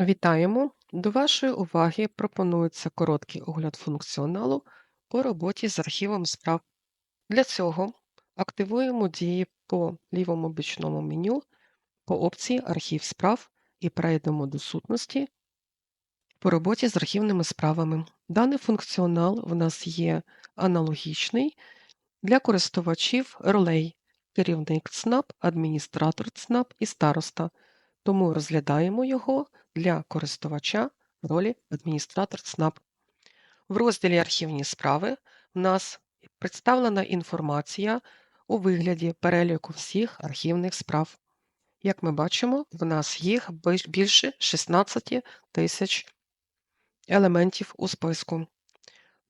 Вітаємо! До вашої уваги пропонується короткий огляд функціоналу по роботі з архівом справ. Для цього активуємо дії по лівому бічному меню по опції Архів справ і перейдемо до сутності по роботі з архівними справами. Даний функціонал в нас є аналогічний для користувачів ролей керівник ЦНАП, адміністратор ЦНАП і староста, тому розглядаємо його для користувача в ролі адміністратор ЦНАП. В розділі Архівні справи в нас представлена інформація у вигляді переліку всіх архівних справ. Як ми бачимо, в нас їх більше 16 тисяч елементів у списку.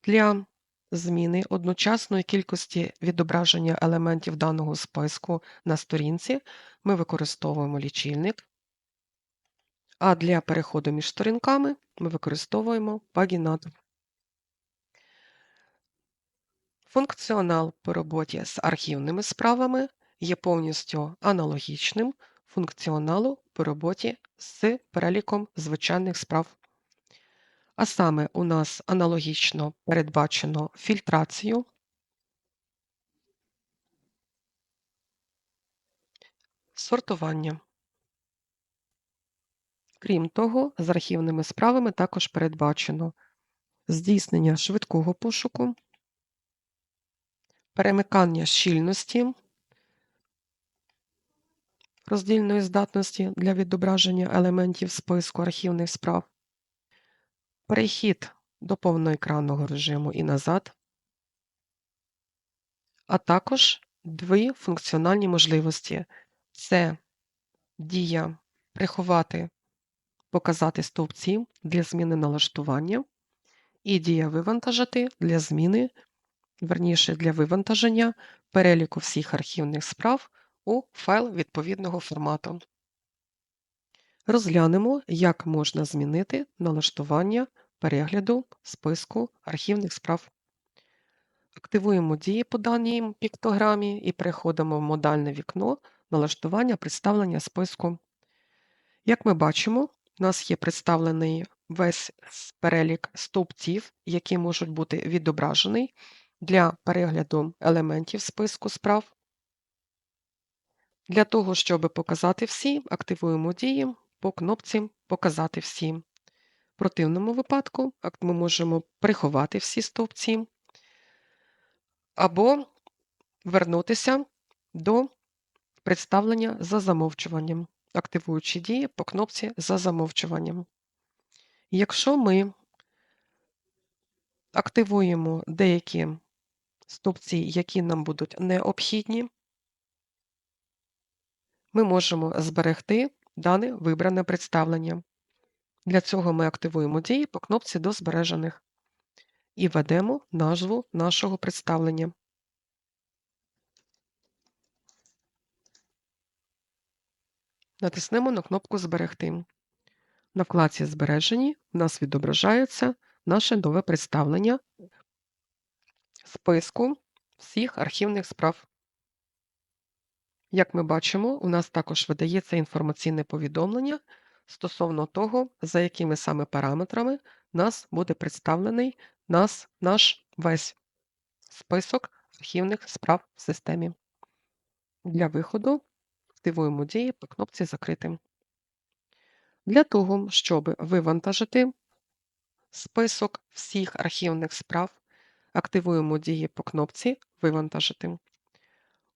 Для зміни одночасної кількості відображення елементів даного списку на сторінці ми використовуємо лічильник, а для переходу між сторінками ми використовуємо пагінатор. Функціонал по роботі з архівними справами є повністю аналогічним функціоналу по роботі з переліком звичайних справ. А саме у нас аналогічно передбачено фільтрацію, сортування. Крім того, з архівними справами також передбачено здійснення швидкого пошуку, перемикання щільності роздільної здатності для відображення елементів списку архівних справ, перехід до повноекранного режиму і назад, а також дві функціональні можливості. Це дія приховати показати стовпці для зміни налаштування і дія вивантажити для зміни, верніше для вивантаження переліку всіх архівних справ у файл відповідного формату. Розглянемо, як можна змінити налаштування перегляду списку архівних справ. Активуємо дії по даній піктограмі і переходимо в модальне вікно налаштування представлення списку. Як ми бачимо, у нас є представлений весь перелік стовпців, які можуть бути відображені для перегляду елементів списку справ. Для того, щоб показати всі, активуємо дії по кнопці Показати всі. В противному випадку ми можемо приховати всі стовпці або вернутися до представлення за замовчуванням активуючи дії по кнопці за замовчуванням. Якщо ми активуємо деякі стовпці, які нам будуть необхідні, ми можемо зберегти дане вибране представлення. Для цього ми активуємо дії по кнопці до збережених і введемо назву нашого представлення. Натиснемо на кнопку Зберегти. На вкладці Збережені у нас відображається наше нове представлення списку всіх архівних справ. Як ми бачимо, у нас також видається інформаційне повідомлення стосовно того, за якими саме параметрами нас буде представлений нас, наш весь список архівних справ в системі. Для виходу активуємо дії по кнопці Закрити. Для того, щоб вивантажити список всіх архівних справ, активуємо дії по кнопці Вивантажити.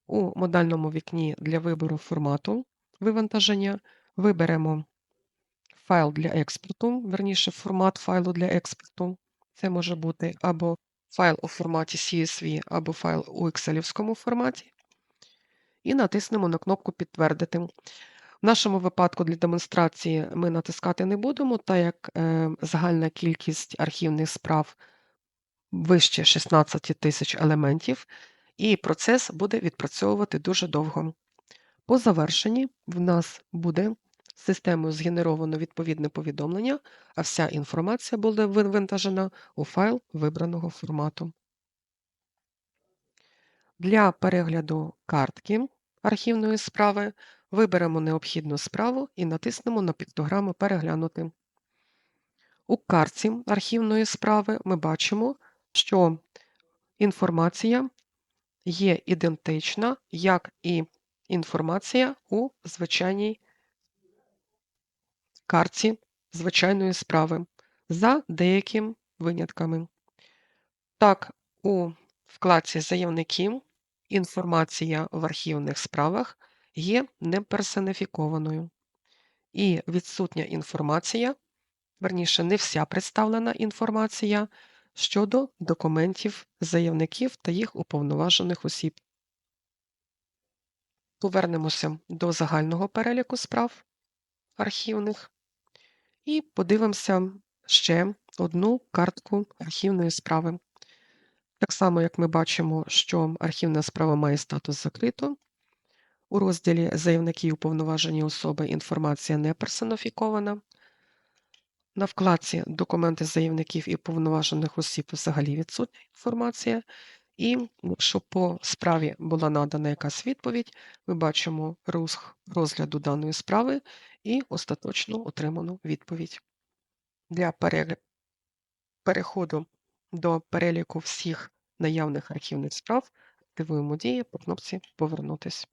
У модальному вікні для вибору формату вивантаження виберемо файл для експорту, верніше формат файлу для експорту. Це може бути або файл у форматі CSV, або файл у Excel форматі і натиснемо на кнопку Підтвердити. В нашому випадку для демонстрації ми натискати не будемо, так як е, загальна кількість архівних справ вище 16 тисяч елементів, і процес буде відпрацьовувати дуже довго. По завершенні в нас буде системою згенеровано відповідне повідомлення, а вся інформація буде вивантажена у файл вибраного формату. Для перегляду картки архівної справи виберемо необхідну справу і натиснемо на піктограму Переглянути. У картці архівної справи ми бачимо, що інформація є ідентична, як і інформація у звичайній картці звичайної справи за деякими винятками. Так, у вкладці Заявники інформація в архівних справах є неперсоніфікованою, і відсутня інформація, верніше, не вся представлена інформація щодо документів заявників та їх уповноважених осіб. Повернемося до загального переліку справ архівних і подивимося ще одну картку архівної справи. Так само, як ми бачимо, що архівна справа має статус закрито. У розділі Заявники і уповноважені особи інформація не персоніфікована. На вкладці Документи заявників і уповноважених осіб взагалі відсутня інформація. І якщо по справі була надана якась відповідь, ми бачимо рух розгляду даної справи і остаточно отриману відповідь. Для переходу до переліку всіх наявних архівних справ активуємо дії по кнопці Повернутись.